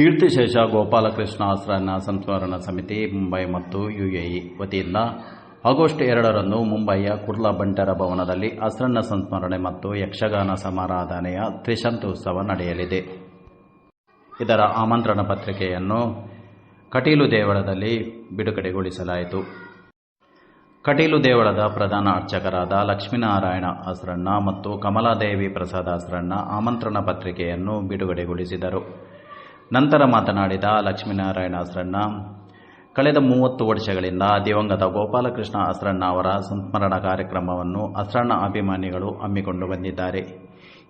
ಕೀರ್ತಿಶೇಷ ಗೋಪಾಲಕೃಷ್ಣ ಆಸ್ರಾನ ಸಂಸ್ಮರಣ ಸಮಿತಿ ಮುಂಬೈ ಮತ್ತು ಯುಎಇ ವತಿಯಿಂದ ಆಗಸ್ಟ್ ಎರಡರಂದು ಮುಂಬೈಯ ಕುರ್ಲಾ ಬಂಟರ ಭವನದಲ್ಲಿ ಅಸ್ರಣ್ಣ ಸಂಸ್ಮರಣೆ ಮತ್ತು ಯಕ್ಷಗಾನ ಸಮಾರಾಧನೆಯ ತ್ರಿಶಂತೋತ್ಸವ ನಡೆಯಲಿದೆ. ಇದರ ಆಮಂತ್ರಣ ಪತ್ರಿಕೆಯನ್ನು ಕಟೀಲು ದೇವಳದಲ್ಲಿ ಬಿಡುಗಡೆಗೊಳಿಸಲಾಯಿತು. ಕಟೀಲು ದೇವಳದ ಪ್ರಧಾನ ಅರ್ಚಕರಾದ ಲಕ್ಷ್ಮೀನಾರಾಯಣ ಅಸ್ರಣ್ಣ ಮತ್ತು ಕಮಲಾದೇವಿ ಪ್ರಸಾದ್ ಅಸ್ರಣ್ಣ ಆಮಂತ್ರಣ ಪತ್ರಿಕೆಯನ್ನು ಬಿಡುಗಡೆಗೊಳಿಸಿದರು. ನಂತರ ಮಾತನಾಡಿದ ಲಕ್ಷ್ಮೀನಾರಾಯಣ ಅಸ್ರಣ್ಣ, ಕಳೆದ ಮೂವತ್ತು ವರ್ಷಗಳಿಂದ ದಿವಂಗತ ಗೋಪಾಲಕೃಷ್ಣ ಅಸ್ರಣ್ಣ ಅವರ ಸಂಸ್ಮರಣ ಕಾರ್ಯಕ್ರಮವನ್ನು ಅಸ್ರಣ್ಣ ಅಭಿಮಾನಿಗಳು ಹಮ್ಮಿಕೊಂಡು ಬಂದಿದ್ದಾರೆ.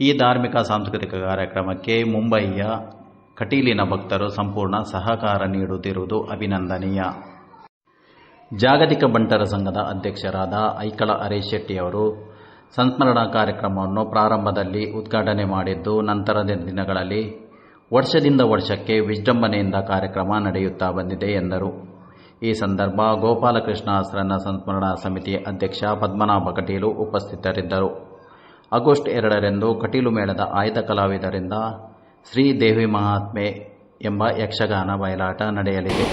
ಈ ಧಾರ್ಮಿಕ ಸಾಂಸ್ಕೃತಿಕ ಕಾರ್ಯಕ್ರಮಕ್ಕೆ ಮುಂಬಯಿಯ ಕಟೀಲಿನ ಭಕ್ತರು ಸಂಪೂರ್ಣ ಸಹಕಾರ ನೀಡುತ್ತಿರುವುದು ಅಭಿನಂದನೀಯ. ಜಾಗತಿಕ ಬಂಟರ ಸಂಘದ ಅಧ್ಯಕ್ಷರಾದ ಐಕಳ ಹರೀಶ್ ಶೆಟ್ಟಿಯವರು ಸಂಸ್ಮರಣಾ ಕಾರ್ಯಕ್ರಮವನ್ನು ಪ್ರಾರಂಭದಲ್ಲಿ ಉದ್ಘಾಟನೆ ಮಾಡಿದ್ದು, ನಂತರದ ದಿನಗಳಲ್ಲಿ ವರ್ಷದಿಂದ ವರ್ಷಕ್ಕೆ ವಿಜೃಂಭಣೆಯಿಂದ ಕಾರ್ಯಕ್ರಮ ನಡೆಯುತ್ತಾ ಬಂದಿದೆ ಎಂದರು. ಈ ಸಂದರ್ಭ ಗೋಪಾಲಕೃಷ್ಣ ಆಸ್ರನ್ನ ಸಂಸ್ಮರಣಾ ಸಮಿತಿ ಅಧ್ಯಕ್ಷ ಪದ್ಮನಾಭ ಕಟೀಲು ಉಪಸ್ಥಿತರಿದ್ದರು. ಆಗಸ್ಟ್ ಎರಡರಂದು ಕಟೀಲು ಮೇಳದ ಆಯ್ದ ಕಲಾವಿದರಿಂದ ಶ್ರೀ ದೇವಿ ಮಹಾತ್ಮೆ ಎಂಬ ಯಕ್ಷಗಾನ ಬಯಲಾಟ ನಡೆಯಲಿದೆ.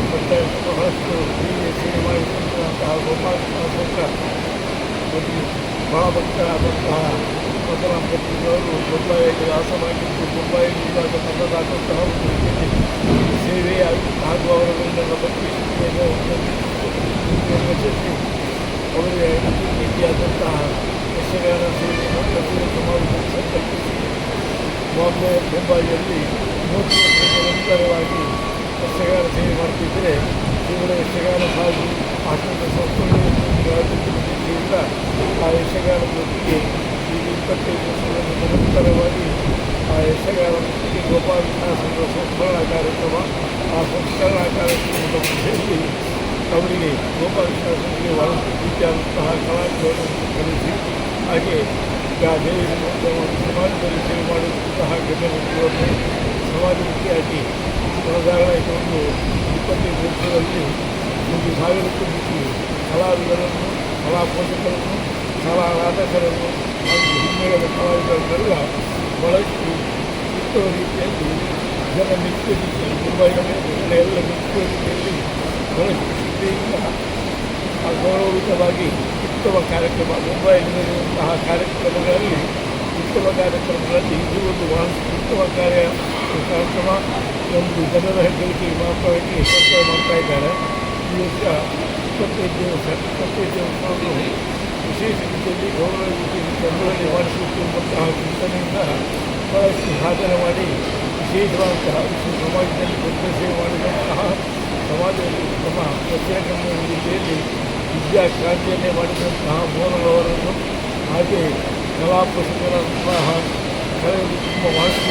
ವಿಶೇಷವಾಗಿ ಬಟ್ಟ ಬಹಳಷ್ಟು ಹೀಗೆ ಸೇವೆ ಮಾಡಿದಂತಹ ಗೋಪಾಲಕೃಷ್ಣ ಮತ್ತು ಬಹಳ ಭಕ್ತರಾದಂತಹ ಮೊದಲ ಪತ್ರಿಕೆಯವರು ಮುಂಬೈಯಲ್ಲಿ ವಾಸವಾಗಿದ್ದು ಮುಂಬೈನಿಂದ ತನ್ನದಾದಂತಹ ಒಂದು ರೀತಿಯಲ್ಲಿ ಸೇವೆ ಹಾಗೂ ಅವರನ್ನೆಲ್ಲ ಬಗ್ಗೆ ಯಶಸ್ವಿ ಅವರಿಗೆ ಈ ರೀತಿಯಾದಂತಹ ಯಕ್ಷಗಾನ ಸೇವೆಯನ್ನು ಪ್ರತಿಯೊಂದು ಸಮಾಜದಲ್ಲಿ ಸಂಕಲ್ಪಿಸಿ ಬಾಂಬೆ ಮುಂಬೈಯಲ್ಲಿ ಮೂವತ್ತು ವರ್ಷದ ನಿರಂತರವಾಗಿ ಯಕ್ಷಗಾನ ಸೇವೆ ಮಾಡ್ತಿದ್ದರೆ ಇವರ ಯಕ್ಷಗಾನ ಸಾಗಿ ಆಟದ ಸಂಸ್ಕೃತಿಯಿಂದ ಆ ಯಕ್ಷಗಾನದೊಂದಿಗೆ ಈಗ ಇಪ್ಪತ್ತೈದು ವರ್ಷದ ನಿರಂತರವಾಗಿ ಆ ಯಕ್ಷಗಾನ ಗೋಪಾಲ ಗೋಪಾಲಕೃಷ್ಣ ಸಂಸ್ಮರಣಾ ಕಾರ್ಯಕ್ರಮ ಆ ಸಂಸ್ಮರಣಾ ಕಾರ್ಯಕ್ರಮದ ಮಧ್ಯೆಯಲ್ಲಿ ಅವರಿಗೆ ಗೋಪಾಲಕೃಷ್ಣ ಸಂಸ್ಥೆಗೆ ಬಹಳಷ್ಟು ರೀತಿಯಾದಂತಹ ಕಲಾವಿದರನ್ನು ಕರೆಸಿ ಹಾಗೆ ಈಗ ದೇವಿಯನ್ನು ಸಾವಿರಕ್ಕೂ ಮಿಕ್ಕಿ ಕಲಾವಿದರನ್ನು ಕಲಾ ಪೋಷಕರನ್ನು ಕಲಾ ನಾಟಕರನ್ನು ಹಾಗೂ ಹಿನ್ನೆಲೆಯ ಕಲಾವಿದರನ್ನೆಲ್ಲ ಬಹಳಷ್ಟು ಉತ್ತಮ ರೀತಿಯಲ್ಲಿ ಜನ ಮೆಚ್ಚುವ ರೀತಿಯಲ್ಲಿ ಮುಂಬೈನಲ್ಲಿ ಎಲ್ಲ ಮೆಚ್ಚುವ ರೀತಿಯಲ್ಲಿ ಬಹಳಷ್ಟು ಶ್ರದ್ಧೆಯಿಂದ ಆ ಗೌರವಯುತವಾಗಿ ಉತ್ತಮ ಕಾರ್ಯಕ್ರಮ ಮುಂಬೈನಲ್ಲಿ ನಡೆಯುವಂತಹ ಕಾರ್ಯಕ್ರಮಗಳಲ್ಲಿ ಉತ್ತಮ ಕಾರ್ಯಕ್ರಮಗಳಲ್ಲಿ ಇದು ಒಂದು ಬಹಳಷ್ಟು ಉತ್ತಮ ಕಾರ್ಯ ಕಾರ್ಯಕ್ರಮ ಒಂದು ಜನರ ಹೆಗ್ಗಳಿಕೆ ಮಾತ್ರವಾಗಿ ಯಶಸ್ವಿ ಮಾಡ್ತಾ ಇದ್ದಾರೆ ಈ ವರ್ಷ ಇಪ್ಪತ್ತೈದು ದಿವಸ ಇಪ್ಪತ್ತೈದು ದಿವಸವನ್ನು ವಿಶೇಷ ರೀತಿಯಲ್ಲಿ ಗೌರವ ರೀತಿಯಲ್ಲಿ ಜನರಲ್ಲಿ ಮಾಡಿಸಬೇಕು ಎಂಬಂತಹ ಚಿಂತನೆಯಿಂದ ಬಹಳಷ್ಟು ಸಾಧನೆ ಮಾಡಿ ವಿಶೇಷವಾದಂತಹ ವಿಶ್ವ ಸಮಾಜದಲ್ಲಿ ದೊಡ್ಡ ಸೇವೆ ಮಾಡಿದಂತಹ ಸಮಾಜದಲ್ಲಿ ತಮ್ಮ ಪ್ರತ್ಯೇಕ ರೀತಿಯಲ್ಲಿ ವಿದ್ಯಾ ಕ್ರಾಂತಿಯನ್ನೇ ಮಾಡಿದಂತಹ ಮೋಹನವರನ್ನು ಹಾಗೆ ಕಲಾ ಪುಸ್ತಕಗಳಂತಹ ಕಲೆಯಲ್ಲಿ ತುಂಬ ಬಹಳಷ್ಟು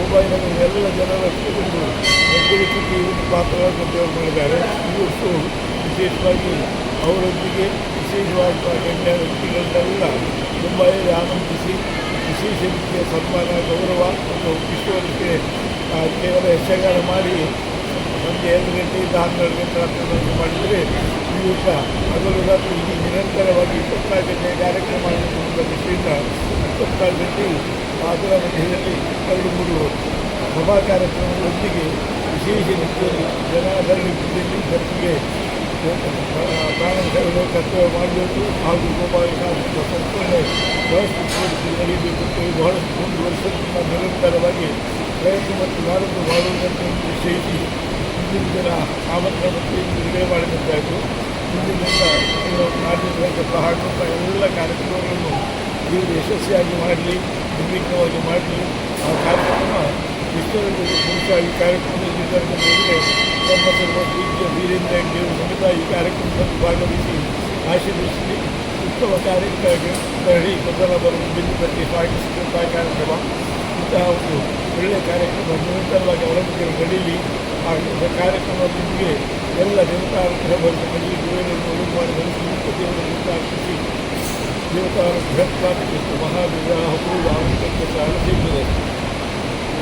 ಮುಂಬೈನಲ್ಲಿ ಎಲ್ಲ ಜನರ ಹೆಗ್ಗಳಿಕೆಗೆ ಒಂದು ಪಾತ್ರವನ್ನು ದೇವರು ಮಾಡಿದ್ದಾರೆ. ಇವತ್ತು ವಿಶೇಷವಾಗಿ ಅವರೊಂದಿಗೆ ವಿಶೇಷವಾಗಿ ಗಣ್ಯ ವ್ಯಕ್ತಿಗಳನ್ನೆಲ್ಲ ಮುಂಬೈಯಲ್ಲಿ ಆನಂದಿಸಿ ವಿಶೇಷ ರೀತಿಯ ಸನ್ಮಾನ, ಗೌರವ ಮತ್ತು ವಿಶ್ವಕ್ಕೆ ಕೇವಲ ಯಕ್ಷಗಾನ ಮಾಡಿ ಸಂಜೆ ಎರಡು ಗಂಟೆಯಿಂದ ಹನ್ನೆರಡು ಗಂಟೆ ರಾತ್ರಿ ಮಾಡಿದರೆ ಈ ವರ್ಷ ಹಗಲು ರಾತ್ರಿ ಇಡೀ ನಿರಂತರವಾಗಿ ಇಪ್ಪತ್ನಾಲ್ಕು ಗಂಟೆ ಕಾರ್ಯಕ್ರಮ ದೃಷ್ಟಿಯಿಂದ ಇಪ್ಪತ್ನಾಲ್ಕು ಗಂಟೆ ಅದರ ಮಧ್ಯದಲ್ಲಿ ಎರಡು ಮೂರು ಸಭಾ ಕಾರ್ಯಕ್ರಮಗಳೊಂದಿಗೆ ವಿಶೇಷ ರೀತಿಯಲ್ಲಿ ಜನಾಧರಣಿ ಜಿಲ್ಲೆಯಲ್ಲಿ ಜನರಿಗೆ ಪ್ರಾಣ ಸೇವೆ ಕರ್ತವ್ಯ ಮಾಡಬೇಕು ಹಾಗೂ ಗೋಪಾಲಕೃಷ್ಣ ಸಂಪೂರ್ಣ ವ್ಯವಸ್ಥೆ ನಡೆಯಬೇಕು ಅಂತೇಳಿ ಬಹಳಷ್ಟು ಒಂದು ವರ್ಷದಿಂದ ನಿರಂತರವಾಗಿ ಪ್ರಯತ್ನ ಮತ್ತು ನಾಡನ್ನು ಮಾಡುವುದನ್ನು ನಿಶ್ಚಯಿಸಿ ಹಿಂದಿನ ದಿನ ಆಮಂತ್ರಣ ಪತ್ರಿಕೆ ಬಿಡುಗಡೆ ಮಾಡಿದಂತಾಯಿತು. ಇಂದಿನ ದಿನ ಕಾರ್ಯನಿರ್ವಾಹಕ ಸಹ ಎಲ್ಲ ಕಾರ್ಯಕ್ರಮಗಳನ್ನು ಇವರು ಯಶಸ್ವಿಯಾಗಿ ಮಾಡಲಿ. ನಿರ್ವಿಘ್ನವಾಗಿ ಮಾಡಿ ಆ ಕಾರ್ಯಕ್ರಮ ಇಷ್ಟರಲ್ಲಿ ಬಹುಶಃ ಈ ಕಾರ್ಯಕ್ರಮದಲ್ಲಿ ಇದ್ದವರ ಮೇಲೆ ನಮ್ಮ ಸರ್ವ ಪೂಜ್ಯ ವೀರೇಂದ್ರ ಹೆಗ್ಡೆಯವರು ಸಮೇತ ಈ ಕಾರ್ಯಕ್ರಮದಲ್ಲಿ ಭಾಗವಹಿಸಿ ಆಶೀರ್ವದಿಸಿ ಉತ್ತಮ ಕಾರ್ಯಕ್ರಮ ಮಾಡಿ ಮೊದಲ ಬರುವ ಬಿಂದುಪಟ್ಟಿ ಸಾಗಿಸಿದಂಥ ಕಾರ್ಯಕ್ರಮ. ಇಂತಹ ಒಂದು ಒಳ್ಳೆಯ ಕಾರ್ಯಕ್ರಮ ನಿರಂತರವಾಗಿ ಅವಲಂಬಿಸಿರು ನಡೀಲಿ ಆ ಕಾರ್ಯಕ್ರಮ ನಿಮಗೆ ಎಲ್ಲ ದೇವತಾನುಗ್ರಹ ಬಂದು ಮನೆಗೆ ಗುರುಗಳನ್ನು ಒಳಗೆ Yok artık hep var. Bahar dünya hukuk var. Tek bir tane